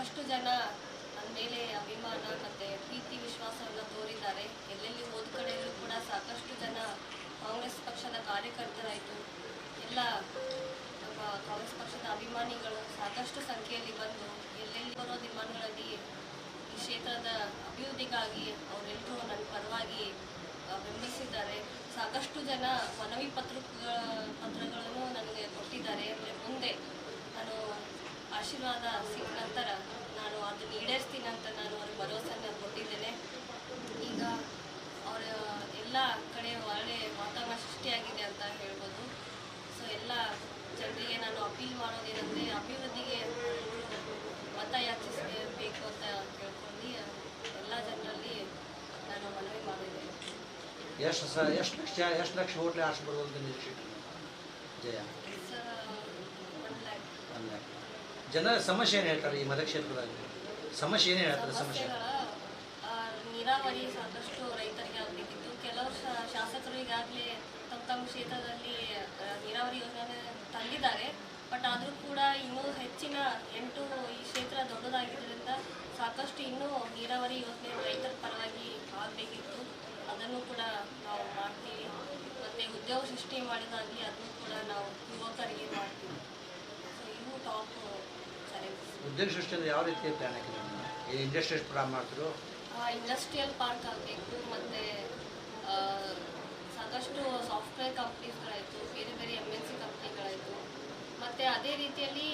ಸಾಕಷ್ಟು ಜನ ಮೇಲೆ ಅಭಿಮಾನ ಮತ್ತೆ ಪ್ರೀತಿ, ವಿಶ್ವಾಸವನ್ನು ತೋರಿದ್ದಾರೆ. ಎಲ್ಲೆಲ್ಲಿ ಹೋದ ಕಡೆಯಲ್ಲೂ ಕೂಡ ಸಾಕಷ್ಟು ಜನ ಕಾಂಗ್ರೆಸ್ ಪಕ್ಷದ ಕಾರ್ಯಕರ್ತರಾಯಿತು. ಎಲ್ಲ ಕಾಂಗ್ರೆಸ್ ಪಕ್ಷದ ಅಭಿಮಾನಿಗಳು ಸಾಕಷ್ಟು ಸಂಖ್ಯೆಯಲ್ಲಿ ಬಂದು ಎಲ್ಲೆಲ್ಲಿ ಬರೋ ದಿಮಾನಗಳಲ್ಲಿ ಈ ಕ್ಷೇತ್ರದ ಅಭಿವೃದ್ಧಿಗಾಗಿ ಅವರೆಲ್ಲರೂ ನನ್ನ ಪರವಾಗಿ ಬೆಂಬಲಿಸಿದ್ದಾರೆ. ಸಾಕಷ್ಟು ಜನ ಮನವಿ ಪತ್ರ ಪತ್ರಗಳನ್ನು ನನಗೆ ಕೊಟ್ಟಿದ್ದಾರೆ. ಅಂದರೆ ಮುಂದೆ ಆಶೀರ್ವಾದ ಸಿಕ್ಕ ನಂತರ ನಾನು ಅದನ್ನು ಈಡೇರಿಸ್ತೀನಿ ಅಂತ ನಾನು ಅವ್ರಿಗೆ ಭರವಸೆಯನ್ನು ಕೊಟ್ಟಿದ್ದೇನೆ. ಈಗ ಅವರ ಎಲ್ಲ ಕಡೆ ಒಳ್ಳೆ ವಾತಾವರಣ ಸೃಷ್ಟಿಯಾಗಿದೆ ಅಂತ ಹೇಳ್ಬೋದು. ಸೊ ಎಲ್ಲ ಜನರಿಗೆ ನಾನು ಅಪೀಲ್ ಮಾಡೋದೇನೆಂದರೆ ಅಭಿವೃದ್ಧಿಗೆ ಮತ ಯಾಚಿಸಬೇಕು ಅಂತ ಕೇಳ್ಕೊಂಡು ಎಲ್ಲ ಜನರಲ್ಲಿ ನಾನು ಮನವಿ ಮಾಡಿದ್ದೇನೆ. ಎಷ್ಟು ಸರ್ ಎಷ್ಟು ಲಕ್ಷ ಎಷ್ಟು ಲಕ್ಷ ಬರ್ಬೋದು ಅಂತ ನಿರೀಕ್ಷೆ ಜಯ. ಸರ್ ಒನ್ ಲ್ಯಾಕ್ ಅಲ್ಲ ಜನರ ಸಮಸ್ಯೆ ಏನು ಹೇಳ್ತಾರೆ ಈ ಮತಕ್ಷೇತ್ರದಲ್ಲಿ? ಸಮಸ್ಯೆ ಏನು ಹೇಳ್ತಾರೆ ಸಮಸ್ಯೆ? ನೀರಾವರಿ ಸಾಕಷ್ಟು ರೈತರಿಗೆ ಆಗಬೇಕಿತ್ತು. ಕೆಲವು ಶಾ- ಶಾಸಕರು ಈಗಾಗಲೇ ತಮ್ಮ ತಮ್ಮ ಕ್ಷೇತ್ರದಲ್ಲಿ ನೀರಾವರಿ ಯೋಜನೆ ತಂದಿದ್ದಾರೆ. ಬಟ್ ಆದರೂ ಕೂಡ ಇನ್ನೂ ಹೆಚ್ಚಿನ ಎಂಟು ಈ ಕ್ಷೇತ್ರ ದೊಡ್ಡದಾಗಿದ್ದರಿಂದ ಸಾಕಷ್ಟು ಇನ್ನೂ ನೀರಾವರಿ ಯೋಜನೆ ರೈತರ ಪರವಾಗಿ ಆಗಬೇಕಿತ್ತು. ಅದನ್ನು ಕೂಡ ನಾವು ಮಾಡ್ತೀವಿ. ಮತ್ತು ಉದ್ಯೋಗ ಸೃಷ್ಟಿ ಮಾಡಿದಾಗಲಿ ಅದನ್ನು ಕೂಡ ನಾವು ಯುವಕರಿಗೆ ಮಾಡ್ತೀವಿ. ಸೊ ಇವು ಟಾಪ್ ಉದ್ಯೋಗ ಸೃಷ್ಟಿಯಿಂದ ಯಾವ ರೀತಿಯ ಪ್ಲಾನ್ ಹಾಕಿದ್ರೆ ಈ ಇಂಡಸ್ಟ್ರೀಸ್ ಪ್ರಾರಂಭ ಮಾಡ್ತಿರೋ? ಇಂಡಸ್ಟ್ರಿಯಲ್ ಪಾರ್ಕ್ ಆಗಬೇಕು ಮತ್ತು ಸಾಕಷ್ಟು ಸಾಫ್ಟ್ವೇರ್ ಕಂಪ್ನೀಸ್ಗಳಾಯಿತು ಬೇರೆ ಬೇರೆ ಎಂ ಎನ್ ಸಿ ಕಂಪ್ನಿಗಳಾಯಿತು ಮತ್ತು ಅದೇ ರೀತಿಯಲ್ಲಿ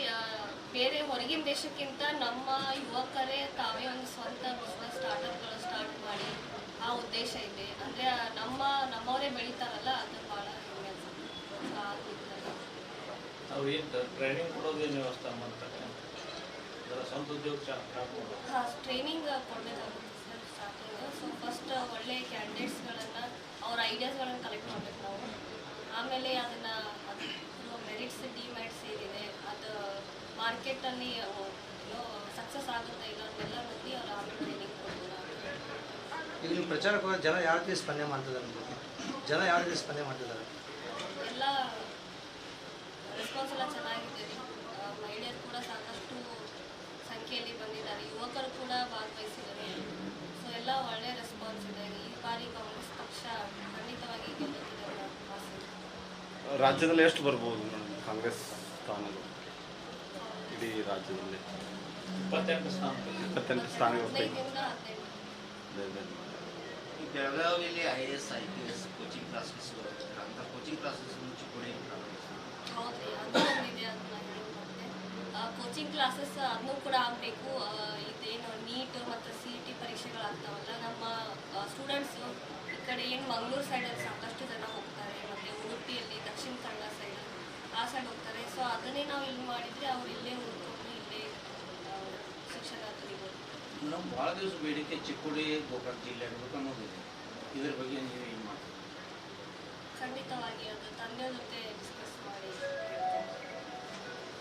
ಬೇರೆ ಹೊರಗಿನ ದೇಶಕ್ಕಿಂತ ನಮ್ಮ ಯುವಕರೇ ತಾವೇ ಒಂದು ಸ್ವಂತ ಬಿಸ್ನೆಸ್ ಸ್ಟಾರ್ಟಪ್ಗಳು ಸ್ಟಾರ್ಟ್ ಮಾಡಿ ಆ ಉದ್ದೇಶ ಇದೆ. ಅಂದರೆ ನಮ್ಮ ನಮ್ಮವರೇ ಬೆಳೀತಾರಲ್ಲ ಅದು ಭಾಳ ಹೆಮ್ಮೆ ಅನ್ಸುತ್ತೆ. ಏನು ಟ್ರೈನಿಂಗ್ ಕೊಡೋದೇನು ವ್ಯವಸ್ಥೆ ಮಾಡ್ತಾರೆ? ಸ್ವಂತ ಉದ್ಯೋಗ ಹಾಂ ಟ್ರೈನಿಂಗ್ ಕೊಡಬೇಕಾಗುತ್ತೆ ಸರ್ ಸ್ಟಾರ್ಟಿಂಗ್ ಸೊ ಫಸ್ಟ್ ಒಳ್ಳೆ ಕ್ಯಾಂಡಿಡೇಟ್ಸ್ಗಳನ್ನು ಅವ್ರ ಐಡಿಯಾಸ್ಗಳನ್ನು ಕಲೆಕ್ಟ್ ಮಾಡಬೇಕು ನಾವು. ಆಮೇಲೆ ಅದನ್ನು ಅದು ಮೆರಿಟ್ಸ್ ಡಿಮೆರಿಟ್ಸ್ ಏನಿದೆ ಅದು ಮಾರ್ಕೆಟಲ್ಲಿ ಸಕ್ಸಸ್ ಆಗುತ್ತೆ ಇಲ್ಲ ಅದನ್ನೆಲ್ಲ ನೋಡಿ ಅವ್ರು ಆಮೇಲೆ ಟ್ರೈನಿಂಗ್ ನೀವು. ಪ್ರಚಾರಕ್ಕೆ ಜನ ಯಾವ ರೀತಿ ಸ್ಪಂದನೆ ಮಾಡ್ತಿದ್ದಾರೆ ನಿಮಗೆ? ಜನ ಯಾವ ರೀತಿ ಸ್ಪಂದನೆ ಮಾಡ್ತಿದ್ದಾರೆ? ಎಲ್ಲ ರೆಸ್ಪಾನ್ಸ್ ಎಲ್ಲ ಚೆನ್ನಾಗಿದೆ ರೀ ಆ, ಮಹಿಳೆಯರು ಕೂಡ ಸಾಕಷ್ಟು ಸಂಖ್ಯೆಯಲ್ಲಿ ಬಂದಿದ್ದಾರೆ ಯುವಕರು ಕೂಡ ಭಾಗವಹಿಸಿದ್ದಾರೆ ಸೊ ಎಲ್ಲ ಒಳ್ಳೆಯ ರೆಸ್ಪಾನ್ಸ್ ಇದೆ ಈ ಬಾರಿ ಕಾಂಗ್ರೆಸ್ ಪಕ್ಷ ಖಂಡಿತವಾಗಿ ಗೆಲ್ಲುತ್ತದೆ ಅನ್ನೋ ಆಸೆ ರಾಜ್ಯದಲ್ಲಿ ಎಷ್ಟು ಬರ್ಬೋದು ಮೇಡಮ್? ಕಾಂಗ್ರೆಸ್ ಸ್ಥಾನಗಳು? ಇಡೀ ರಾಜ್ಯದಲ್ಲಿ. ಇಪ್ಪತ್ತೆಂಟು ಸ್ಥಾನದಲ್ಲಿ. ಇಪ್ಪತ್ತೆಂಟು ಸ್ಥಾನಗಳು ಬೇಕು. ಹದಿನೈದರಿಂದ ಹದಿನೆಂಟು ಅದೇ, ಅದೇ. ಈ ಬೆಳಗಾವಿಯಲ್ಲಿ I A S I P S coaching classes ಬರುತ್ತೆ. ಅಂತ ಕೋಚಿಂಗ್ ಕ್ಲಾಸಸ್ ಚಿಕ್ಕೋಡಿ ಹೌದ್ರಿ ಅದು ಒಂದಿದೆ ಅದನ್ನ ಹೇಳಿದ್ದೆ ಕೋಚಿಂಗ್ ಕ್ಲಾಸಸ್ ಅದನ್ನು ಕೂಡ ಆಗಬೇಕು. ಇದೇನು ನೀಟ್ ಮತ್ತು ಸಿ ಇ ಟಿ ಪರೀಕ್ಷೆಗಳಾಗ್ತಾವಲ್ಲ ನಮ್ಮ ಸ್ಟೂಡೆಂಟ್ಸು ಈ ಕಡೆ ಏನು ಮಂಗಳೂರು ಸೈಡಲ್ಲಿ ಸಾಕಷ್ಟು ಜನ ಹೋಗ್ತಾರೆ ಮತ್ತು ಉಡುಪಿಯಲ್ಲಿ ದಕ್ಷಿಣ ಕನ್ನಡ ಸೈಡ್ ಆ ಸೈಡ್ ಹೋಗ್ತಾರೆ. ಸೊ ಅದನ್ನೇ ನಾವು ಇಲ್ಲಿ ಮಾಡಿದರೆ ಅವ್ರು ಇಲ್ಲೇ ಉಳ್ಕೊಂಡು ಇಲ್ಲೇ ಶಿಕ್ಷಣ ಕಲಿಬೋದು ನಮ್ಮ ಭಾಳ ದಿವಸ ಬೇಡಿಕೆ ಚಿಕ್ಕೋಡಿ ಗೋಕಾಕ್ ಜಿಲ್ಲೆ ಆಗಬೇಕು ಅನ್ನೋದಿದೆ ಇದರ ಬಗ್ಗೆ ನೀವು ಏನು ಮಾಡ್ತೀವಿ ಖಂಡಿತವಾಗಿ ಅದು ತಂದೆ ಜೊತೆ ಡಿಸ್ಕಸ್ ಮಾಡಿ.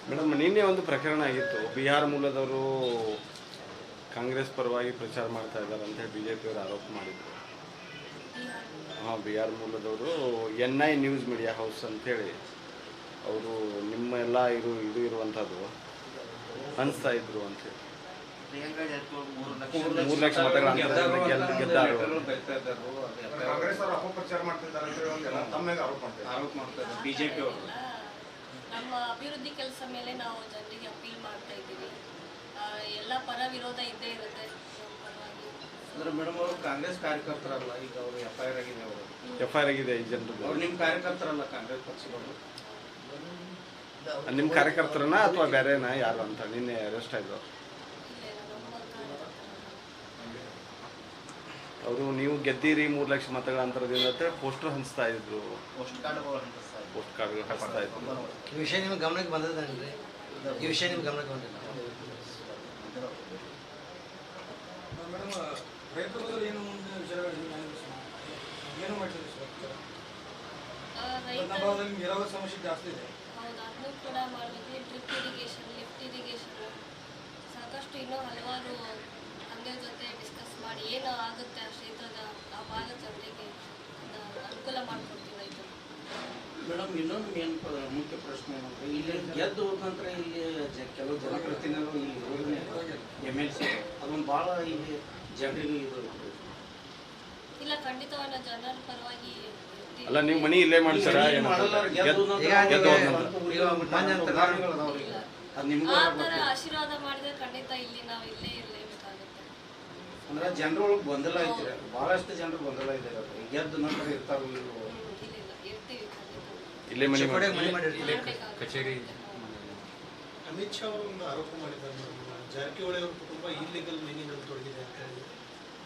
ಮೇಡಮ್ ನಿನ್ನೆ ಒಂದು ಪ್ರಕರಣ ಆಗಿತ್ತು. ಬಿಹಾರ ಮೂಲದವರು ಕಾಂಗ್ರೆಸ್ ಪರವಾಗಿ ಪ್ರಚಾರ ಮಾಡ್ತಾ ಇದ್ದಾರೆ ಅಂತ ಹೇಳಿ ಬಿ ಜೆ ಪಿಯವರು ಆರೋಪ ಮಾಡಿದ್ರು. ಹಾಂ Bihar ಮೂಲದವರು N I news media house ಅಂತೇಳಿ ಅವರು ನಿಮ್ಮ ಎಲ್ಲ ಇದು ಇದು ಇರುವಂಥದ್ದು ಅನಿಸ್ತಾ ಇದ್ರು ಅಂತೇಳಿ ಮೂರು ಲಕ್ಷ ಮತಗಳ ಗೆದ್ದಾರು ಅವರು ಬಿಜೆಪಿ ಅವರು. ನಮ್ಮ ಅಭಿವೃದ್ಧಿ ಕೆಲಸ ಮೇಲೆ ನಾವು ಜನರಿಗೆ ಅಪೀಲ್ ಮಾಡ್ತಾ ಇದ್ದೀವಿ. ಎಲ್ಲ ಪರ ವಿರೋಧ ಇದ್ದೇ ಇರುತ್ತೆ. ಅಂದ್ರೆ ಮೇಡಮ್ ಅವರು ಕಾಂಗ್ರೆಸ್ ಕಾರ್ಯಕರ್ತರಲ್ಲ ಈಗ ಅವರು ಎಫ್ ಐ ಆರ್ ಆಗಿದೆ ಅವರು. ಎಫ್ ಐ ಆರ್ ಆಗಿದೆ ಈ ಜನರು ಅವ್ರು ನಿಮ್ಮ ಕಾರ್ಯಕರ್ತರಲ್ಲ ಕಾಂಗ್ರೆಸ್ ಪಕ್ಷದವರು? ನಿಮ್ಮ ಕಾರ್ಯಕರ್ತರನ್ನ ಅಥವಾ ಬೇರೆನಾ ಯಾರು ಅಂತ? ನಿನ್ನೆ ಅರೆಸ್ಟ್ ಆಯ್ತು. ಅವರು ನೀವು ಗೆದ್ದೀರಿ ಮೂರು ಲಕ್ಷ ಮತಗಳ ಅಂತರದಿಂದ ಅಂತ ಪೋಸ್ಟರ್ ಹಂಚ್ತಾ ಇದ್ರು. ಪೋಸ್ಟ್ ಕಾರ್ಡ್ಗಳು ಹಂಚಿಸ್ತಾ ಕಾರ್ಡ್ ಹಂಚ್ತಾ ಇದ್ರು ಈ ವಿಷಯ ನಿಮ್ಗೆ ಗಮನಕ್ಕೆ ಬಂದದೇನ್ರಿ ಈ ವಿಷಯ ನಿಮ್ಗೆ ಗಮನಕ್ಕೆ ಬಂದಿಲ್ಲ. ನೀರಾವರಿ ಸಮಸ್ಯೆ ಜಾಸ್ತಿ ಇದೆ. ಹೌದು ಅದನ್ನು ಕೂಡ ಮಾಡಬೇಕು. Drip irrigation lift irrigation. ಸಾಕಷ್ಟು ಇನ್ನೂ ಹಲವಾರು ಅಂದ್ರ ಜೊತೆ ಡಿಸ್ಕಸ್ ಮಾಡಿ ಏನು ಆಗುತ್ತೆ ಆ ಕ್ಷೇತ್ರದ ಆ ಭಾಗದ ಜನರಿಗೆ ಅದನ್ನ ಅನುಕೂಲ ಮಾಡಿಕೊಡ್ತೀವಿ ರೈತರು ಮೇಡಮ್ ಇನ್ನೊಂದು ಮೇನ್ ಮುಖ್ಯ ಪ್ರಶ್ನೆ ಏನಂದ್ರೆ ಇಲ್ಲಿ ಗೆದ್ದು ಅಂತಂದ್ರೆ ಇಲ್ಲಿ ಜ- ಕೆಲವು ಜನಪ್ರತಿನಿಧಿಗಳು ಇಲ್ಲಿ ಎಂ ಎಲ್ ಸಿ ಅದೊಂದು ಭಾಳ ಇಲ್ಲಿ ಜನರಿಗೆ ಇದು ಇಲ್ಲ ಖಂಡಿತವನ್ನ ಜನರ ಪರವಾಗಿ ಅಲ್ಲ ನೀವು ಮನಿ ಇಲ್ಲೇ ಮಾಡಲ್ಲ, ಗೆದ್ದು ಗೆದ್ದು- ಹೋದಂದ್ರೆ ಗೆದ್ದು ನಿಮಗೆ- ಈಗ ಮಾನ್ಯ ಅಂತ ಉದಾಹರಣೆಗಳು ಅದಾವ್ರಿ ಈಗ. ಅದು ನಿಮ್ಗೂ ಆ ಗೊತ್ತಿದೆ. ಥರ ಆಶೀರ್ವಾದ ಮಾಡಿದ್ರೆ ಖಂಡಿತ ಇಲ್ಲಿ ನಾವು ಇಲ್ಲೇ ಇರಲೇಬೇಕಾಗುತ್ತೆ. ಅಂದ್ರೆ ಜನರೊಳಗೆ ಗೊಂದಲ ಐತಿ. ಬಹಳಷ್ಟು ಜನರು ಗೊಂದಲ ಇದ್ದಾರೆ. ಗೆದ್ದು ನಂತರ ಇರ್ತಾರೋ ಇಲ್ವೋ ಇಲ್ಲ ಇಲ್ಲ ಇರ್ತೀವಿ ಖಂಡಿತ ಇಲ್ಲೇ ಮನೆ ಮಾಡ್ಬೇಕಾಗುತ್ತೆ. ಕಚೇರಿ ಅಮಿತ್ ಶಾ ಅವರು ಒಂದು ಆರೋಪ ಮಾಡಿದ್ದಾರೆ ಜಾರಕಿಹೊಳಿ ಅವರ ಕುಟುಂಬ ಇಲ್ಲಿಗಲ್ ಮೈನಿಂಗ್ ಅಲ್ಲಿ ತೊಡಗಿದೆ ಅಂತ ಹೇಳಿ.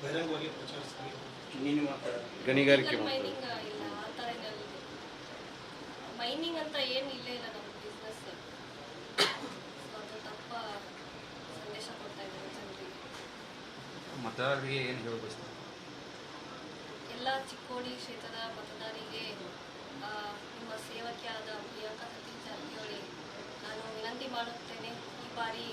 ಬಹಿರಂಗವಾಗಿ ಪ್ರಚಾರಿಸ್ತಾರೆ ಗಣಿಗಾರಿಕೆ ಇಲ್ಲ ಮೈನಿಂಗ್ ಅಂತ ಏನು ಇಲ್ಲೇ ಇಲ್ಲ ನಮ್ಮ ಬಿಸ್ನೆಸ್ ಅದು ತಪ್ಪ ಸಂದೇಶ ಕೊಡ್ತಾ ಇದ್ದಾರೆ ಜನರಿಗೆ. ಮತದಾರರಿಗೆ ಏನು ಹೇಳಬೇಕು ಎಲ್ಲ ಚಿಕ್ಕೋಡಿ ಕ್ಷೇತ್ರದ ಮತದಾರರಿಗೆ ನಿಮ್ಮ ಸೇವಕಿಯಾದ ಪ್ರಿಯಾಂಕಾ ಸತೀಶ್ ಜಾರಕಿಹೊಳಿ ನಾನು ವಿನಂತಿ ಮಾಡುತ್ತೇನೆ ಈ ಬಾರಿ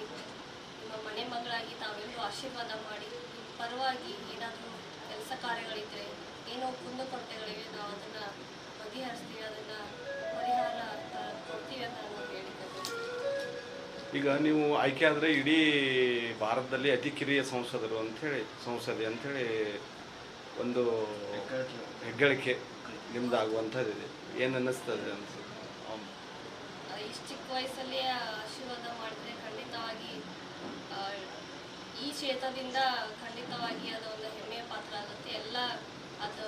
ನಿಮ್ಮ ಮನೆ ಮಗಳಾಗಿ ತಾವೆಲ್ಲರೂ ಆಶೀರ್ವಾದ ಮಾಡಿ ನಿಮ್ಮ ಪರವಾಗಿ ಏನಾದರೂ ಕೆಲಸ ಕಾರ್ಯಗಳಿದ್ದರೆ ಏನೋ ಕುಂದುಕೊರತೆಗಳಿವೆ ನಾವು ಅದನ್ನು ಬಗೆಹರಿಸ್ತೀವಿ ಅದನ್ನು ಪರಿಹಾರ ಕೊಡ್ತೀವಿ ಅಂತ ನಾನು ಹೇಳಿದ್ದೇನೆ. ಈಗ ನೀವು ಆಯ್ಕೆ ಆದರೆ ಇಡೀ ಭಾರತದಲ್ಲಿ ಅತಿ ಕಿರಿಯ ಸಂಸದರು ಅಂಥೇಳಿ ಸಂಸದೆ ಅಂಥೇಳಿ ಒಂದು ಹೆಗ್ಗಳಿಕೆ. ನಿಮ್ದು ಆಗುವಂಥದ್ದಿದೆ ಏನು ಅನ್ನಿಸ್ತದೆ ಅನ್ಸುತ್ತೆ ಇಷ್ಟು ಚಿಕ್ಕ ವಯಸ್ಸಲ್ಲಿ ಆಶೀರ್ವಾದ ಮಾಡಿದ್ರೆ ಖಂಡಿತವಾಗಿ ಈ ಕ್ಷೇತ್ರದಿಂದ ಖಂಡಿತವಾಗಿ ಅದು ಒಂದು ಹೆಮ್ಮೆಯ ಪಾತ್ರ ಆಗುತ್ತೆ. ಎಲ್ಲ ಅದು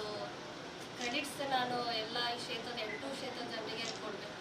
ಕ್ರೆಡಿಟ್ಸ್ ನಾನು ಎಲ್ಲ ಈ ಕ್ಷೇತ್ರದ ಎಂಟು ಕ್ಷೇತ್ರದ ಜನರಿಗೆ ಕೊಡಬೇಕು.